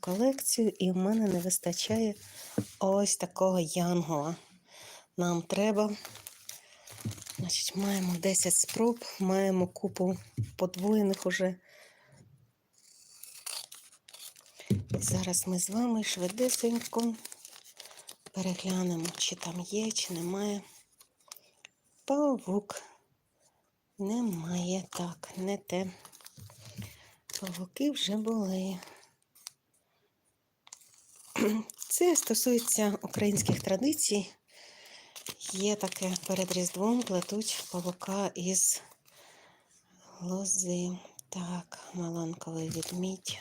колекцію, і в мене не вистачає ось такого янгола. Нам треба. Значить, маємо 10 спроб, маємо купу подвоєних уже. І зараз ми з вами швидесенько переглянемо, чи там є, чи немає. Павук. Немає так, не те. Павуки вже були. Це стосується українських традицій. Є таке перед Різдвом плетуть павука із лози. Так, маланковий відмідь.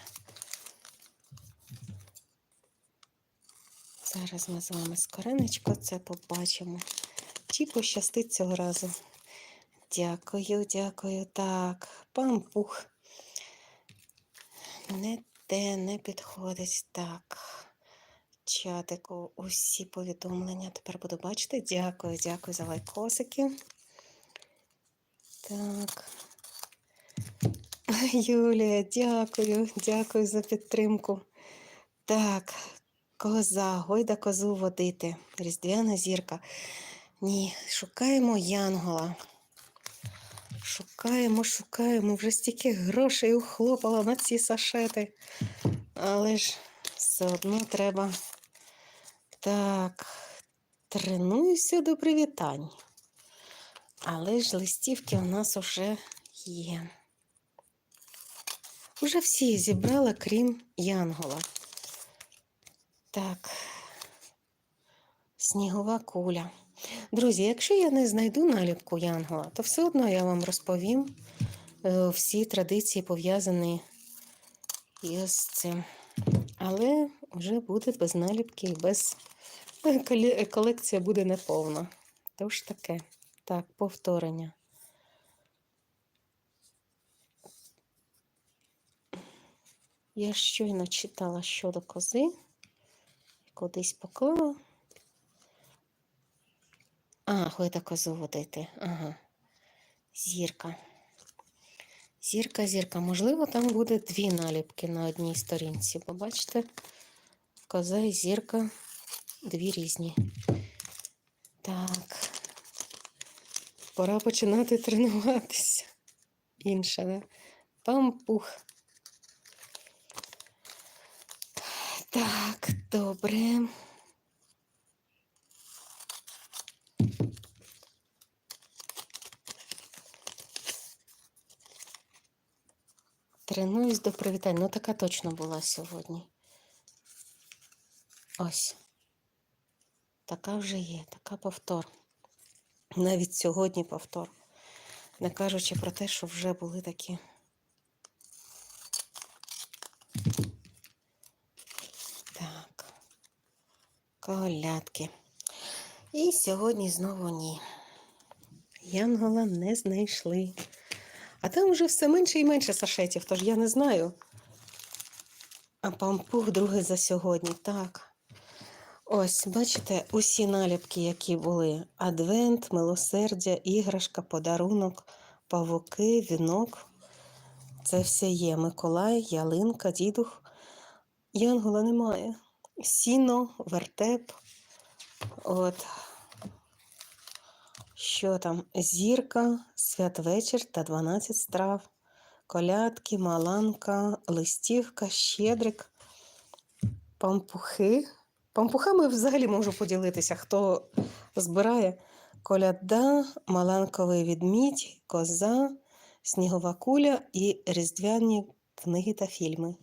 Зараз ми з вами скоренечко це побачимо. Чи пощастить цього разу? Дякую, дякую. Так, пампух. Не те, не підходить. Так. Чатику, усі повідомлення. Тепер буду бачити. Дякую, дякую за лайкосики. Так. Юлія, дякую, дякую за підтримку. Так, коза, гойда козу водити. Різдвяна зірка. Ні, шукаємо Янгола. Шукаємо, шукаємо. Вже стільки грошей ухлопала на ці сашети. Але ж все одно треба. Так, тренуюся до привітань. Але ж листівки у нас вже є. Уже всі зібрала, крім Янгола. Так, снігова куля. Друзі, якщо я не знайду наліпку Янгола, то все одно я вам розповім е, всі традиції пов'язані із цим. Але вже буде без наліпки і без колекція буде неповна. Тож таке. Так, повторення. Я щойно читала щодо кози, кудись поклала. А, гойда козу водити. Ага. Зірка. Зірка, зірка. Можливо, там буде дві наліпки на одній сторінці. Бо бачите, коза і зірка дві різні. Так. Пора починати тренуватися. Інша, да? Пампух. Так, добре. Тренуюсь до привітань. Ну, така точно була сьогодні. Ось. Така вже є, така повтор. Навіть сьогодні повтор. Не кажучи про те, що вже були такі. Так. Колядки. І сьогодні знову ні. Янгола не знайшли. А там вже все менше і менше сашетів, тож я не знаю. А пампух другий за сьогодні. Так. Ось, бачите, усі наліпки, які були: Адвент, милосердя, іграшка, подарунок, павуки, вінок. Це все є. Миколай, ялинка, дідух. Янгола немає. Сіно, вертеп. От. Що там? Зірка, святвечір та 12 страв, колядки, маланка, листівка, щедрик, пампухи. Пампухами взагалі можу поділитися, хто збирає коляда, маланковий відмідь, коза, снігова куля і різдвяні книги та фільми.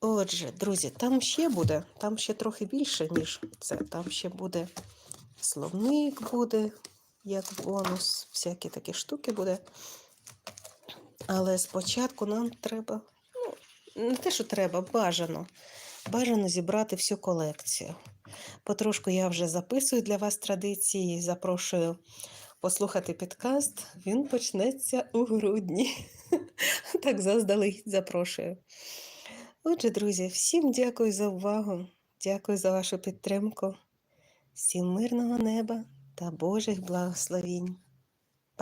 Отже, друзі, там ще буде, там ще трохи більше, ніж це. Там ще буде словник буде, як бонус, всякі такі штуки буде. Але спочатку нам треба, ну, не те, що треба, бажано. Бажано зібрати всю колекцію. Потрошку я вже записую для вас традиції, запрошую послухати підкаст. Він почнеться у грудні. Так заздалегідь запрошую. Отже, друзі, всім дякую за увагу, дякую за вашу підтримку. Всім мирного неба та Божих благословінь.